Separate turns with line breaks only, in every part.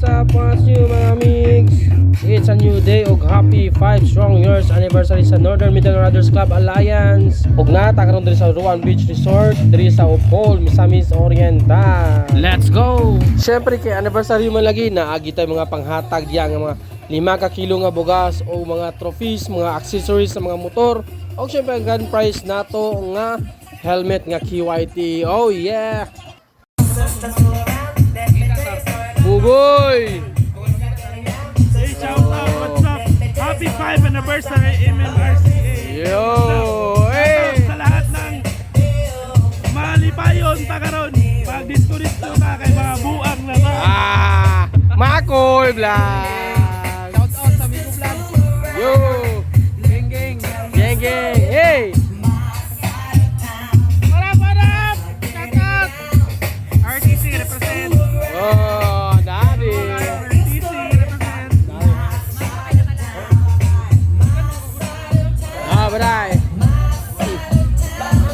What's up, what's new mga amigs? It's a new day og happy 5 strong years anniversary sa Northern Middle Riders Club Alliance. Ug nata karon diri sa Ruan Beach Resort, diri sa Opol, Misamis Oriental. Let's go! Syempre kay anniversary man lagi na agi tay mga panghatag diya nga mga 5 ka kilo nga bugas o mga trophies, mga accessories sa mga motor. O syempre ang grand prize nato nga helmet nga KYT. Oh yeah! Bugoy!
Hey, shout out, what's up? Happy 5th anniversary MMRCA.
Yo! Hey!
sa lahat ng malipayon pa karon. Pag disco-disco ka kay mga buang na ba?
Ah! Makoy Vlog! Ah, baday!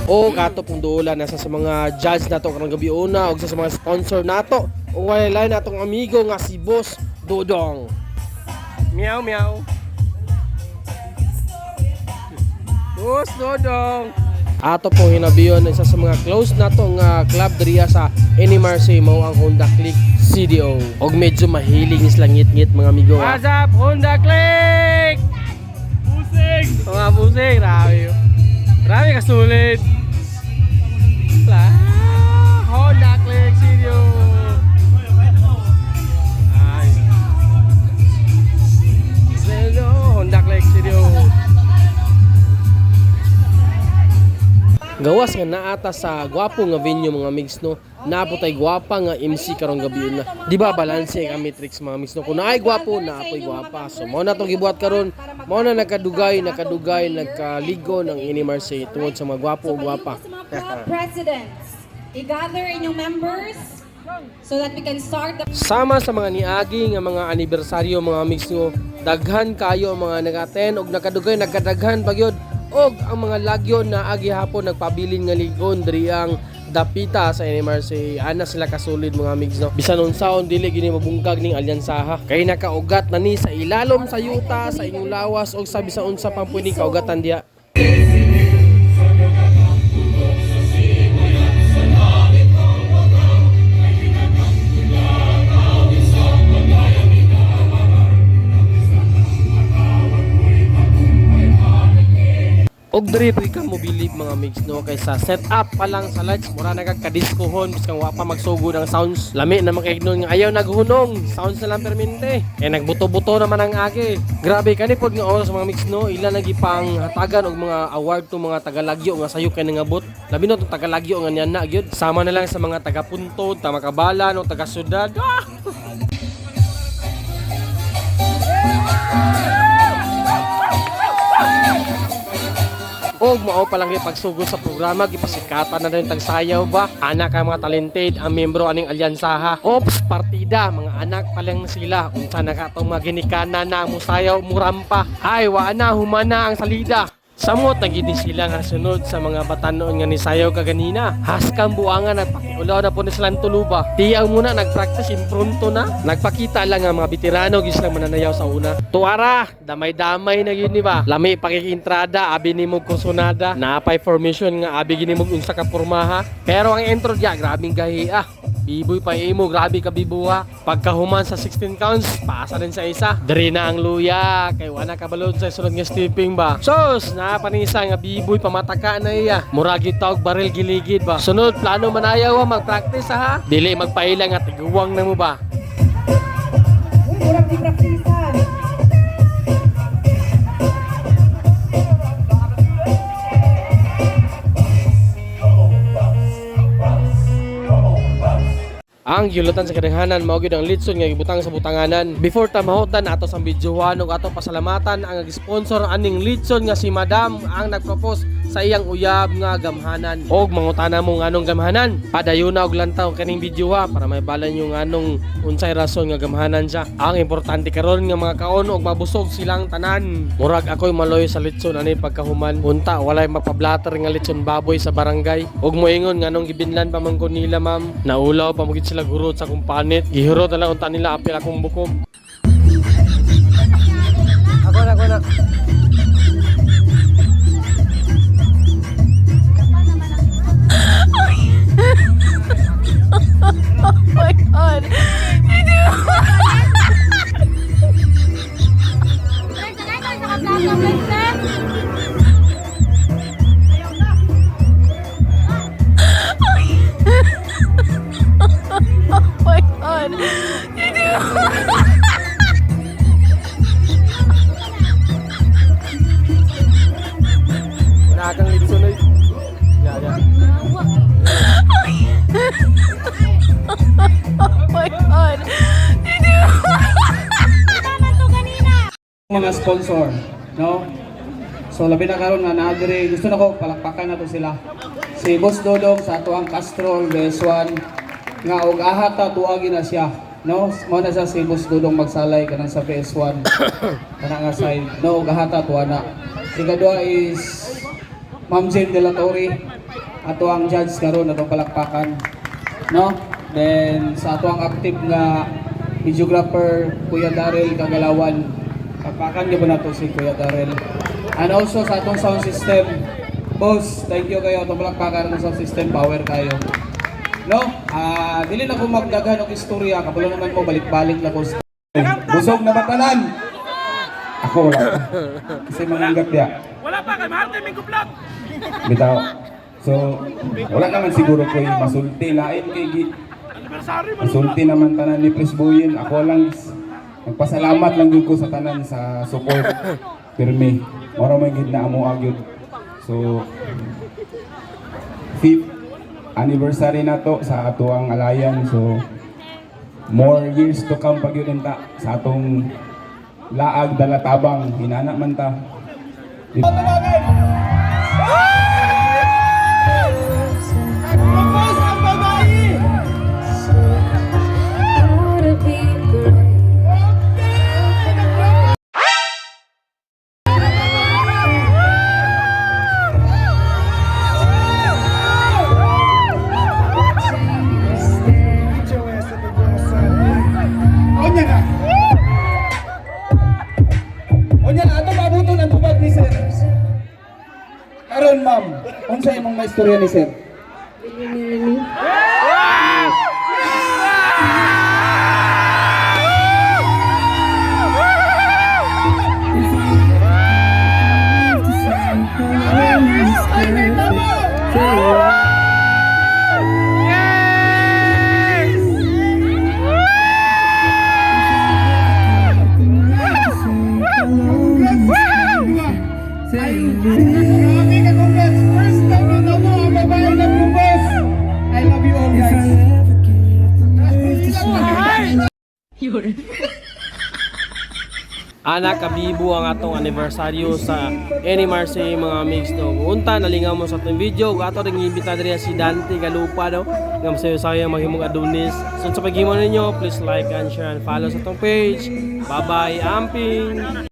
O kato pong duula nasa sa mga judge nato karong gabi una o sa mga sponsor nato o wala natong amigo nga si Boss Dodong. Meow meow. Boss Dodong. Ato po hinabiyon isa sa mga close nato nga club diriya sa Animarcy mo ang Honda Click CDO. Og medyo mahiling is langit-ngit mga amigo. What's up Honda Click? Mga pusing, grabe yun. Grabe ka sulit. Wala. Gawas nga naata sa gwapo nga venue mga mix no. Naputay gwapa nga MC karong gabi na. Di ba balanse kami tricks mga mix no. Kung naay gwapo, naapoy gwapa. So mo na tong gibuhat karon. Mo na nagkadugay, nakadugay, nagkaligo ng Inimarse tungod sa mga gwapo o gwapa.
Presidents, i-gather inyong members so that we can start the
Sama sa mga niagi nga mga anibersaryo mga mix no, daghan kayo ang mga nag-attend og nakadugay nagkadaghan pagyod og ang mga lagyo na agi hapon nagpabilin nga ligon diri ang dapita sa NMRC ana sila kasulid mga mix no? Bisan unsaon dili gini mabungkag ning alyansaha. Kay nakaugat na ni sa ilalom sa yuta sa inyong lawas og sa bisan unsa pang pwedeng kaugatan diya Og diri diri ka mo believe mga mix no? Kaysa set up pa lang sa lights. Mura na kagkadiskohon biskang wa pa magsugod ang sounds. Lami na makignon nga ayaw naghunong. Sounds na lang permente kay nagbuto-buto naman ang agi. Grabe kani pod nga oras mga mix no? Ila lagi pang hatagan og mga award to mga tagalagyo nga sayo kay nangabot labi no tong tagalagyo nga niyan na gyud. Sama na lang sa mga taga puntod taga makabala no? Taga syudad ah! Og mao pa lang pagsugod sa programa. Gipasikatan na rin tagsayaw ba? Anak ang mga talented ang membro aning alyansaha. Ops partida. Mga anak pa lang sila. Unsa na ka tong mga ginikana na musayaw murampa ay wa na humana ang salida Samot nagidi sila nga sunod sa mga batanon nga ni sayaw kaganina. Haskang buangan at pakiulaw na po ni silang tuluba. Tiyaw muna nagpractice impronto na. Nagpakita lang nga mga veterano gis lang mananayaw sa una. Tuara, damay-damay na yun ni ba? Lami pakikintrada, abi ni mo kusunada. Napay formation nga abi gini mo unsa ka. Pero ang intro diya, grabing gahi ah. Biboy pa imo, grabe ka bibuha. Pagkahuman sa 16 counts, pasa din sa isa. Diri na ang luya, kay wala ka balod sa sunod nga stepping ba. Sos, napanisa nga biboy pamataka na iya. Muragi tawag baril giligid ba. Sunod, plano manayaw mag-practice ha. Dili magpailang at iguwang na mo ba. Ang gilutan sa kadaghanan mao gyud ang litson nga gibutang sa butanganan. Before ta mahutan ato sa videohan ug ato pasalamatan ang sponsor aning litson nga si Madam ang nagpropose sa iyang uyab nga gamhanan. Og mangutana mo nganong gamhanan. Padayon na og lantaw kaning video ha para may balan yung nganong unsay rason nga gamhanan siya. Ang importante karon nga mga kaon og mabusog silang tanan. Murag ako'y maloy sa litson ani pagkahuman. Unta walay mapablatter nga litson baboy sa barangay. Og moingon nganong gibinlan pa man nila ma'am. Naulaw pa sila sila gurot sa kumpanit. Gihurot na lang unta nila apil akong bukog. Ako na, ako na. Litso na Yeah, yeah.
Oh my god.
mga sponsor, no? So labi na karon nga naa diri gusto nako palakpakan nato sila. Si Boss Dodong sa tuang Castrol BS1 nga og aha ta tuagi na siya, no? Mao na siya si Boss Dodong magsalay kanang sa BS1. Kana nga side, no? Og aha ta tuwa na. Ikadua is Ma'am Jane De La Torre ato ang judge karon atong palakpakan, no? Then sa ato ang active nga videographer Kuya Daryl Kagalawan Pagpakan niyo ba na to si Kuya Darrell? And also sa atong sound system, boss, thank you kayo. Itong palakpakan ng sound system, power kayo. No? Ah, dili na ko magdaghan og istorya, kapalo naman mo balik-balik na ko. Busog na batalan. Ako wala. Kasi mananggap ya.
Wala pa kay Martin Mingo Vlog.
Bitaw. So, wala naman siguro ko yung masulti. Lain kay gi
Anniversary mo.
Masulti naman tanan ni Pres Boyen. Ako lang nagpasalamat lang ko sa tanan sa support. Pirmi. Mora may gid na amo agyud. So fifth anniversary na to sa ato ang alliance. So more years to come pag yun ta sa atong laag dala tabang hinana man ta. Di- imong maistorya ni sir?
Anak kabibo ang atong anibersaryo sa Any Marse mga mix no. Unta nalingaw mo sa atong video ato ring imbita diri si Dante Galupa no. Nga masayo saya mahimong adonis. So sa paghimo ninyo, please like and share and follow sa atong page. Bye bye, amping.